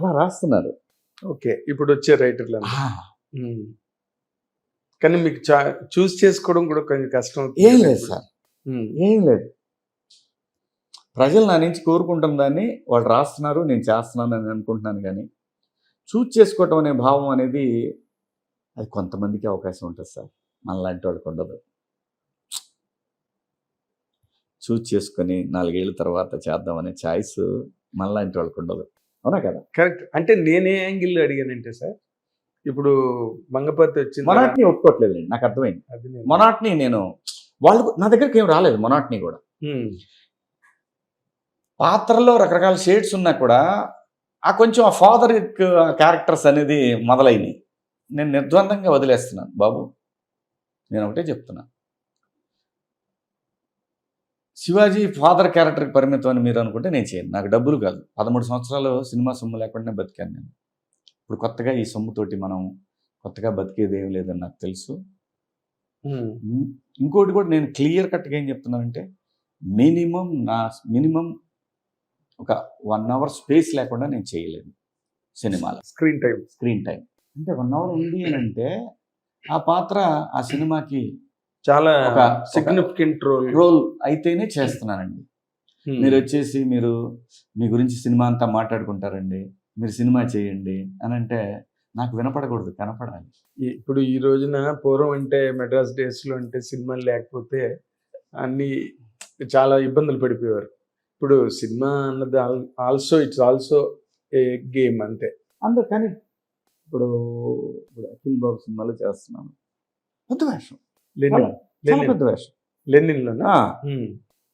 అలా రాస్తున్నారు. ఓకే ఇప్పుడు వచ్చే రైటర్లు కానీ మీకు చూస్ చేసుకోవడం కూడా కొంచెం కష్టం ఏం లేదు. సార్. ఏం లేదు. ప్రజలు నా నుంచి కోరుకుంటున్న దాన్ని వాళ్ళు రాస్తున్నారు నేను చేస్తున్నాను అని అనుకుంటున్నాను కానీ చూజ్ చేసుకోవటం అనే భావం అనేది అది కొంతమందికి అవకాశం ఉంటుంది సార్. మనలాంటి వాళ్ళకి ఉండదు. చూజ్ చేసుకొని నాలుగేళ్ళ తర్వాత చేద్దామనే ఛాయిస్ మనలాంటి వాళ్ళకి ఉండదు. అవునా కదా? కరెక్ట్. అంటే నేనే యాంగిల్ అడిగానంటే సార్ ఇప్పుడు మంగపతి వచ్చింది. మొనాట్ని ఒప్పుకోవట్లేదండి నాకు అర్థమైంది. మొనాట్ని నేను వాళ్ళు నా దగ్గరికి ఏం రాలేదు మొనాట్ని కూడా. పాత్రలో రకరకాల షేడ్స్ ఉన్నా కూడా ఆ కొంచెం ఆ ఫాదర్ క్యారెక్టర్స్ అనేది మొదలైనవి నేను నిర్ద్వందంగా వదిలేస్తున్నాను బాబు. నేను ఒకటే చెప్తున్నా. శివాజీ ఫాదర్ క్యారెక్టర్కి పరిమితం అని మీరు అనుకుంటే నేను చేయను. నాకు డబ్బులు కాదు. పదమూడు సంవత్సరాలు సినిమా సొమ్ము లేకుండా బతికాను నేను. ఇప్పుడు కొత్తగా ఈ సొమ్ముతోటి మనం కొత్తగా బతికేది ఏం లేదని నాకు తెలుసు. ఇంకోటి కూడా నేను క్లియర్ కట్గా ఏం చెప్తున్నానంటే మినిమం నా మినిమం ఒక వన్ అవర్ స్పేస్ లేకుండా నేను చేయలేను సినిమాలో. స్క్రీన్ టైం స్క్రీన్ టైం అంటే వన్ అవర్ ఉంది అని అంటే ఆ పాత్ర ఆ సినిమాకి చాలా సిగ్నిఫికెంట్ రోల్ రోల్ అయితేనే చేస్తున్నానండి. మీరు వచ్చేసి మీరు మీ గురించి సినిమా అంతా మాట్లాడుకుంటారండి. మీరు సినిమా చేయండి అని అంటే నాకు వినపడకూడదు కనపడాలి. ఇప్పుడు ఈ రోజున పూర్వం అంటే మెడ్రాస్ డేస్లో అంటే సినిమాలు లేకపోతే అన్ని చాలా ఇబ్బందులు పడిపోయేవారు. ఇప్పుడు సినిమా అన్నది also it's also a game అంతే. అందరు కానీ ఇప్పుడు ఇప్పుడు అఖిల్ బాబు సినిమాలో చేస్తున్నాను. పెద్ద వేషం పెద్ద వేషం. లెనిన్ లోనా ఆ, ఉమ్,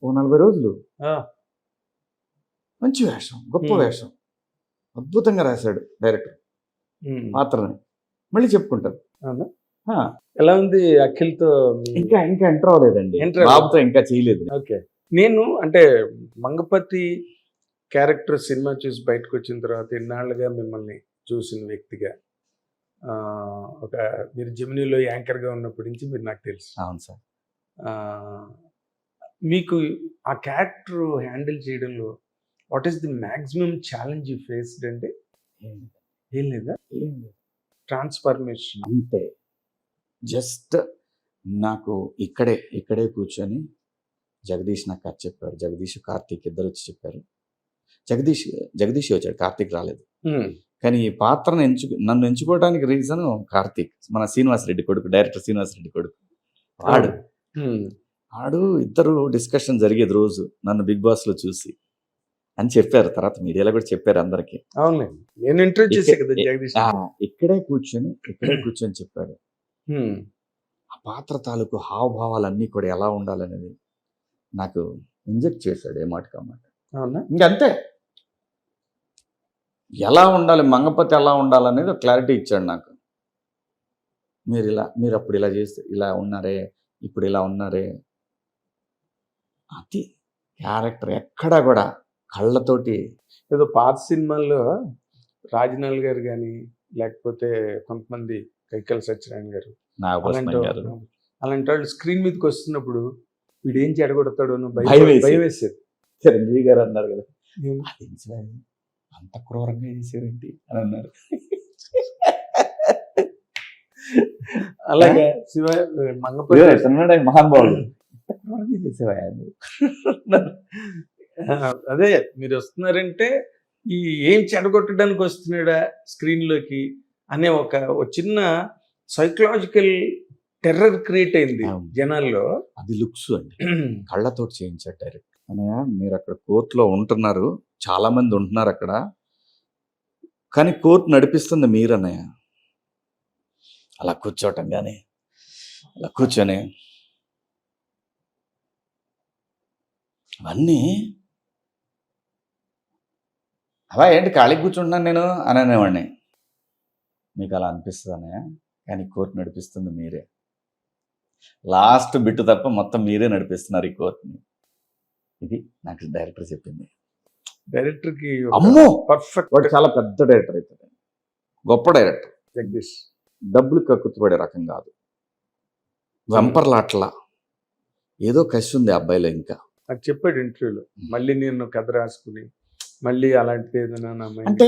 ఓ నలభై రోజులు. మంచి వేషం గొప్ప. వేషం. అద్భుతంగా రాశాడు డైరెక్టర్. పాత్రని. మళ్ళీ చెప్పుకుంటారు ఎలా ఉంది అఖిల్తో ఇంకా ఇంకా ఎంటర్ అవ్వలేదండి. బాబుతో ఇంకా చేయలేదు. ఓకే. నేను అంటే మంగపతి క్యారెక్టర్ సినిమా చూసి బయటకు వచ్చిన తర్వాత ఇన్నాళ్ళుగా మిమ్మల్ని చూసిన వ్యక్తిగా ఒక మీరు జమినీలో యాంకర్గా ఉన్నప్పటి నుంచి మీరు నాకు తెలుసు. అవును సార్. మీకు ఆ క్యారెక్టర్ హ్యాండిల్ చేయడంలో what is the maximum challenge you faced అంటే? ఏం లేదా. ఏం లేదు. ట్రాన్స్ఫర్మేషన్. అంతే. జస్ట్ నాకు ఇక్కడే ఇక్కడే కూర్చొని జగదీష్ నాకు కథ చెప్పాడు. జగదీష్ కార్తీక్ ఇద్దరు వచ్చి చెప్పారు. జగదీష్ జగదీష్ వచ్చాడు. కార్తీక్ రాలేదు. కానీ ఈ పాత్రను ఎంచు నన్ను ఎంచుకోవడానికి రీజన్ కార్తీక్ మన శ్రీనివాస్ రెడ్డి కొడుకు డైరెక్టర్ శ్రీనివాస్ రెడ్డి కొడుకు. వాడు. ఆడు ఇద్దరు డిస్కషన్ జరిగేది రోజు నన్ను బిగ్ బాస్లో చూసి. అని చెప్పారు తర్వాత మీడియాలో కూడా చెప్పారు అందరికి. ఇక్కడే కూర్చొని ఇక్కడే కూర్చొని చెప్పాడు. ఆ పాత్ర తాలూకు హావభావాలన్నీ కూడా ఎలా ఉండాలనేది నాకు ఇంజెక్ట్ చేశాడు ఏ మాటకు ఆ మాట. అవునా? ఇంకంతే. ఎలా ఉండాలి మంగపతి ఎలా ఉండాలనేది క్లారిటీ ఇచ్చాడు నాకు. మీరు ఇలా మీరు అప్పుడు ఇలా చేస్తే ఇలా ఉన్నారే ఇప్పుడు ఇలా ఉన్నారే. అది క్యారెక్టర్ ఎక్కడా కూడా కళ్ళతోటి. ఏదో పాత సినిమాల్లో రాజనాల్ గారు కానీ లేకపోతే కొంతమంది కైకల్ సత్యనారాయణ గారు అలాంటి వాళ్ళు- స్క్రీన్ మీదకి వస్తున్నప్పుడు వీడు ఏం చెడగొడతాడు భయం భయం వేసి. భయం వేసేది చిరంజీవి గారు అన్నారు కదా. అంత క్రూరంగా చేశారేంటి అని అన్నారు. అలాగే శివ ఆయన మహానుభావుడు. క్రూరంగా చేసేవా అదే మీరు వస్తున్నారంటే ఈ ఏం చెడగొట్టడానికి వస్తున్నాడా స్క్రీన్లోకి అనే ఒక చిన్న సైకలాజికల్ టెర్రర్ క్రియేట్ అయింది. జనాల్లో. అది లుక్స్ అండి. కళ్ళతోటి చేయించాడు డైరెక్ట్. అన్నయ్య మీరు అక్కడ కోర్టులో ఉంటున్నారు. చాలా మంది ఉంటున్నారు అక్కడ. కానీ కోర్టు నడిపిస్తుంది మీరు అన్నయ్య. అలా కూర్చోవటం కానీ అలా కూర్చొని అవన్నీ అవా ఏంటి ఖాళీ కూర్చుంటున్నాను నేను అని అనేవాడిని. మీకు అలా అనిపిస్తుంది అన్నయ్య? కానీ కోర్టు నడిపిస్తుంది మీరే. లాస్ట్ బిట్టు తప్ప మొత్తం మీరే నడిపిస్తున్నారు ఈ కోర్టుని. ఇది నాకు డైరెక్టర్ చెప్పింది. డైరెక్టర్కి అమ్మో! పర్ఫెక్ట్ వాడు చాలా పెద్ద డైరెక్టర్ అవుతాడు గొప్ప డైరెక్టర్. జగదీష్. డబ్బులు కక్కుతుపడే రకం కాదు. వెంపర్లాట్లా. ఏదో కసి ఉంది ఆ అబ్బాయిలో ఇంకా. నాకు చెప్పాడు ఇంటర్వ్యూలో. మళ్ళీ నేను కథ రాసుకుని మళ్ళీ అలాంటిది ఏదైనా అంటే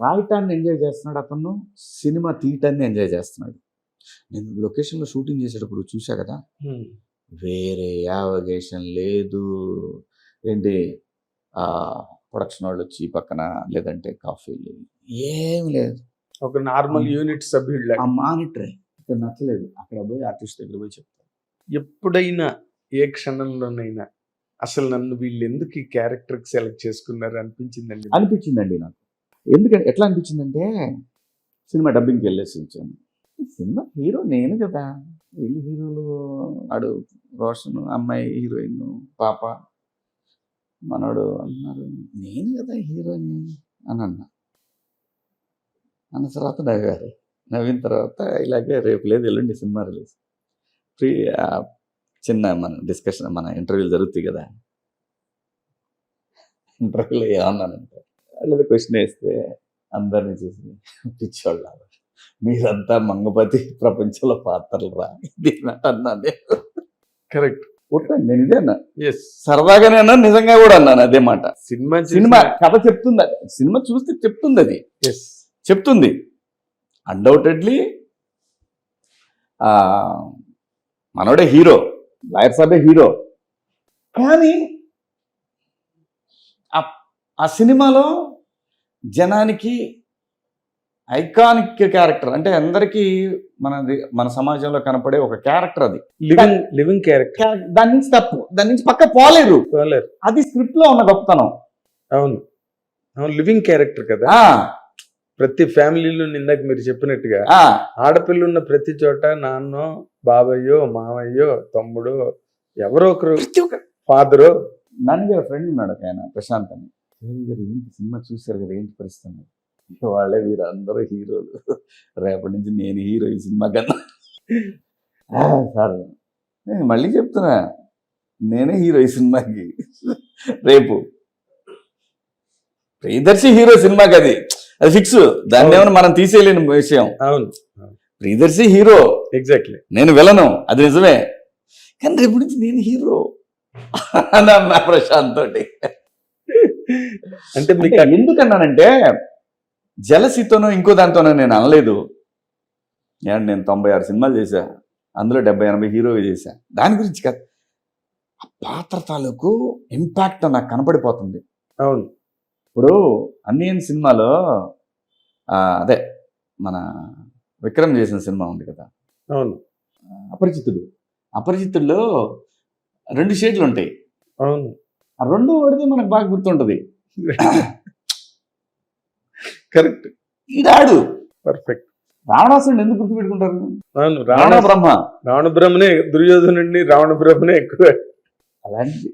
రాయటాన్ని ఎంజాయ్ చేస్తున్నాడు అతను సినిమా తీయటాన్ని ఎంజాయ్ చేస్తున్నాడు. నేను లొకేషన్లో షూటింగ్ చేసేటప్పుడు చూసా కదా. వేరే యావగేషన్ లేదు. ఏంటి? ప్రొడక్షన్ వాళ్ళు వచ్చి పక్కన లేదంటే కాఫీలు ఏం లేదు. ఒక నార్మల్ యూనిట్ సభ్యుడు ఆ మానిటరే. ఇక్కడ నచ్చలేదు. అక్కడ పోయి ఆర్టిస్ట్ దగ్గర పోయి చెప్తాను ఎప్పుడైనా ఏ క్షణంలోనైనా అసలు నన్ను వీళ్ళు ఎందుకు ఈ క్యారెక్టర్ సెలెక్ట్ చేసుకున్నారు అనిపించిందండి అనిపించిందండి నాకు. ఎందుకంటే ఎట్లా అనిపించిందంటే సినిమా డబ్బింగ్కి వెళ్ళేసి వచ్చాను. ఈ సినిమా హీరో నేను కదా. వీళ్ళు హీరోలు ఆడు రోషన్ అమ్మాయి హీరోయిన్ పాప మనోడు అన్నారు నేను కదా హీరోయిన్ అని అన్నా. అన్న తర్వాత నవ్వారు నవ్విన తర్వాత ఇలాగే రేపు లేదు ఎల్లుండి సినిమా రిలీజ్. ఫ్రీ చిన్న మన డిస్కషన్ మన ఇంటర్వ్యూలు జరుగుతాయి కదా. ఇంటర్వ్యూలో ఏమన్నానంటే వాళ్ళు క్వశ్చన్ వేస్తే అందరినీ చూసి పిచ్చోళ్ళు. మీరంతా మంగపతి ప్రపంచంలో పాత్రలు రా అన్నా కరెక్ట్. కొట్టండి నేను ఇదే అన్నా. సరదాగానే అన్నా నిజంగా కూడా అన్నాను అదే మాట. సినిమా సినిమా కథ చెప్తుంది సినిమా చూస్తే చెప్తుంది అది. ఎస్ చెప్తుంది. అన్డౌటెడ్లీ మనోడే హీరో లాయర్ సాబే హీరో. కానీ ఆ సినిమాలో జనానికి ఐకానిక్ క్యారెక్టర్ అంటే అందరికీ మనది మన సమాజంలో కనపడే ఒక క్యారెక్టర్ అది. లివింగ్ లివింగ్ క్యారెక్టర్ క్యా- దాని నుంచి తప్పు. దాని నుంచి పక్క పోలేరు. అది స్క్రిప్ట్లో ఉన్న గొప్పతనం. అవును. అవును లివింగ్ క్యారెక్టర్ కదా. ప్రతి ఫ్యామిలీలో ఇందాక మీరు చెప్పినట్టుగా ఆడపిల్ల ఉన్న ప్రతి చోట నాన్నో బాబయ్యో మామయ్యో తమ్ముడు ఎవరో ఒకరు ఫాదరు. నాన్నగారు ఫ్రెండ్ ఉన్నాడు ఒక ఆయన ప్రశాంత్ అని. "ఏయ్ గారు ఏంటి సినిమా చూశారు కదా ఏంటి పరిస్థితి వాళ్ళే వీరు అందరూ హీరోలు. రేపటి నుంచి నేను హీరో ఈ సినిమా కన్నా. "ఆ, సార్. నేను మళ్ళీ చెప్తున్నా. నేనే హీరో ఈ సినిమాకి. రేపు. ప్రియదర్శి హీరో సినిమాకి అది. అది ఫిక్స్. దాన్ని ఏమైనా మనం తీసేయలేని విషయం. అవును. ప్రియదర్శి హీరో. ఎగ్జాక్ట్లీ నేను విలను. అది నిజమే. కానీ రేపు నుంచి నేను హీరో. అని అన్నా ప్రశాంత్ తోటి అంటే మీకు అంటే ఎందుకన్నానంటే జలసితోనో ఇంకో దాంతోనో నేను అనలేదు. ఏమంటే నేను తొంభై ఆరు సినిమాలు చేశా. అందులో డెబ్బై ఎనభై హీరో చేశా. దాని గురించి కాదు. ఆ పాత్ర తాలూకు ఇంపాక్ట్ నాకు కనపడిపోతుంది. అవును. ఇప్పుడు అన్నియన్ సినిమాలో అదే మన విక్రమ్ చేసిన సినిమా ఉంది కదా. అవును. అపరిచితుడు. అపరిచితుల్లో రెండు షేడ్లు ఉంటాయి అవును. ఆ రెండు వాడితే మనకు బాగా గుర్తుంటది. కరెక్ట్. ఈడాడు పర్ఫెక్ట్. రావణాసురుడు ఎందుకు గుర్తుపెట్టుకుంటారు? రావణ బ్రహ్మ. రావణ బ్రహ్మనే దుర్యోధనుడిని రావణ బ్రహ్మనే ఎక్కువ. అలాంటిది.